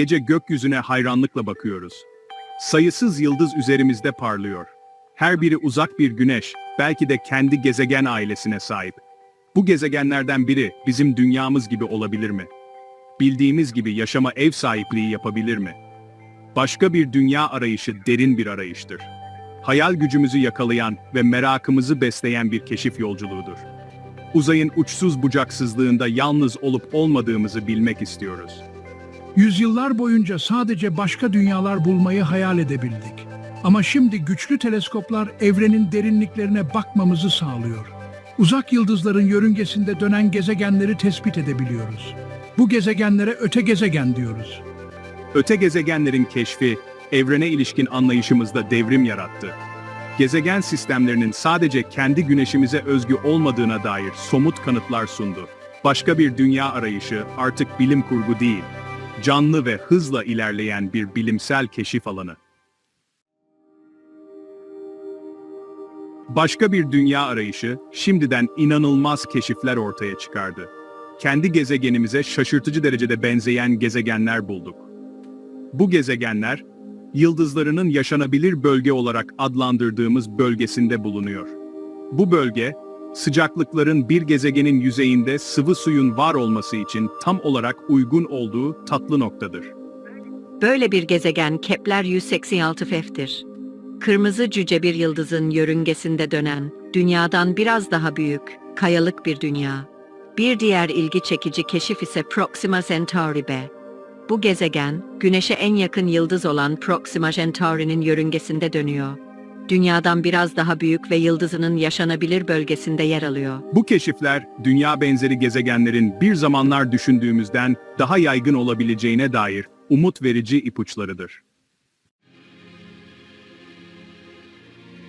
Gece gökyüzüne hayranlıkla bakıyoruz. Sayısız yıldız üzerimizde parlıyor. Her biri uzak bir güneş, belki de kendi gezegen ailesine sahip. Bu gezegenlerden biri bizim dünyamız gibi olabilir mi? Bildiğimiz gibi yaşama ev sahipliği yapabilir mi? Başka bir dünya arayışı derin bir arayıştır. Hayal gücümüzü yakalayan ve merakımızı besleyen bir keşif yolculuğudur. Uzayın uçsuz bucaksızlığında yalnız olup olmadığımızı bilmek istiyoruz. Yüzyıllar boyunca sadece başka dünyalar bulmayı hayal edebildik. Ama şimdi güçlü teleskoplar evrenin derinliklerine bakmamızı sağlıyor. Uzak yıldızların yörüngesinde dönen gezegenleri tespit edebiliyoruz. Bu gezegenlere öte gezegen diyoruz. Öte gezegenlerin keşfi, evrene ilişkin anlayışımızda devrim yarattı. Gezegen sistemlerinin sadece kendi güneşimize özgü olmadığına dair somut kanıtlar sundu. Başka bir dünya arayışı artık bilim kurgu değil, canlı ve hızla ilerleyen bir bilimsel keşif alanı. Başka bir dünya arayışı şimdiden inanılmaz keşifler ortaya çıkardı. Kendi gezegenimize şaşırtıcı derecede benzeyen gezegenler bulduk. Bu gezegenler, yıldızlarının yaşanabilir bölge olarak adlandırdığımız bölgesinde bulunuyor. Bu bölge, sıcaklıkların bir gezegenin yüzeyinde sıvı suyun var olması için tam olarak uygun olduğu tatlı noktadır. Böyle bir gezegen Kepler 186 F'tir. Kırmızı cüce bir yıldızın yörüngesinde dönen, dünyadan biraz daha büyük, kayalık bir dünya. Bir diğer ilgi çekici keşif ise Proxima Centauri b. Bu gezegen, Güneş'e en yakın yıldız olan Proxima Centauri'nin yörüngesinde dönüyor. Dünyadan biraz daha büyük ve yıldızının yaşanabilir bölgesinde yer alıyor. Bu keşifler, dünya benzeri gezegenlerin bir zamanlar düşündüğümüzden daha yaygın olabileceğine dair umut verici ipuçlarıdır.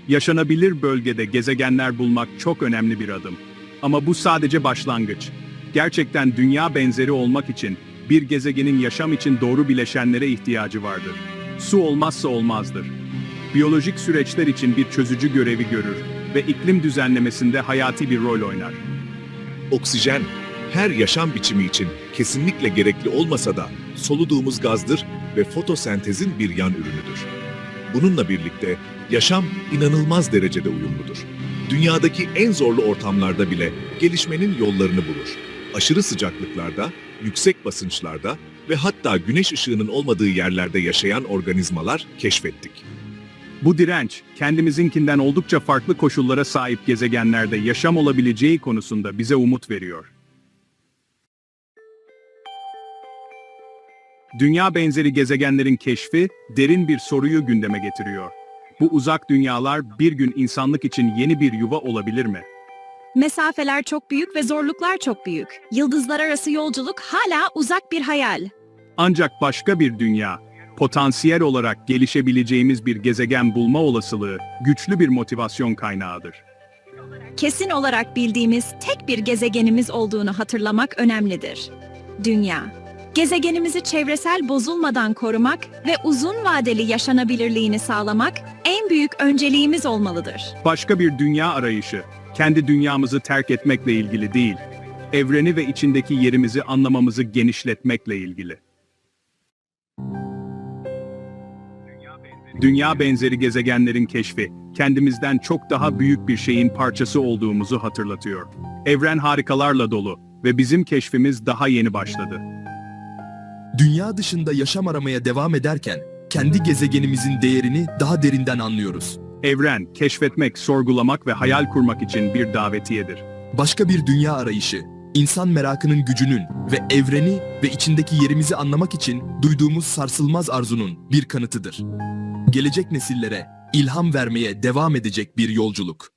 Yaşanabilir bölgede gezegenler bulmak çok önemli bir adım. Ama bu sadece başlangıç. Gerçekten dünya benzeri olmak için bir gezegenin yaşam için doğru bileşenlere ihtiyacı vardır. Su olmazsa olmazdır. Biyolojik süreçler için bir çözücü görevi görür ve iklim düzenlemesinde hayati bir rol oynar. Oksijen, her yaşam biçimi için kesinlikle gerekli olmasa da soluduğumuz gazdır ve fotosentezin bir yan ürünüdür. Bununla birlikte yaşam inanılmaz derecede uyumludur. Dünyadaki en zorlu ortamlarda bile gelişmenin yollarını bulur. Aşırı sıcaklıklarda, yüksek basınçlarda ve hatta güneş ışığının olmadığı yerlerde yaşayan organizmalar keşfettik. Bu direnç, kendimizinkinden oldukça farklı koşullara sahip gezegenlerde yaşam olabileceği konusunda bize umut veriyor. Dünya benzeri gezegenlerin keşfi derin bir soruyu gündeme getiriyor. Bu uzak dünyalar bir gün insanlık için yeni bir yuva olabilir mi? Mesafeler çok büyük ve zorluklar çok büyük. Yıldızlar arası yolculuk hala uzak bir hayal. Ancak başka bir dünya, potansiyel olarak gelişebileceğimiz bir gezegen bulma olasılığı güçlü bir motivasyon kaynağıdır. Kesin olarak bildiğimiz tek bir gezegenimiz olduğunu hatırlamak önemlidir. Dünya. Gezegenimizi çevresel bozulmadan korumak ve uzun vadeli yaşanabilirliğini sağlamak en büyük önceliğimiz olmalıdır. Başka bir dünya arayışı, kendi dünyamızı terk etmekle ilgili değil, evreni ve içindeki yerimizi anlamamızı genişletmekle ilgili. Dünya benzeri gezegenlerin keşfi, kendimizden çok daha büyük bir şeyin parçası olduğumuzu hatırlatıyor. Evren harikalarla dolu ve bizim keşfimiz daha yeni başladı. Dünya dışında yaşam aramaya devam ederken kendi gezegenimizin değerini daha derinden anlıyoruz. Evren, keşfetmek, sorgulamak ve hayal kurmak için bir davetiyedir. Başka bir dünya arayışı, insan merakının gücünün ve evreni ve içindeki yerimizi anlamak için duyduğumuz sarsılmaz arzunun bir kanıtıdır. Gelecek nesillere ilham vermeye devam edecek bir yolculuk.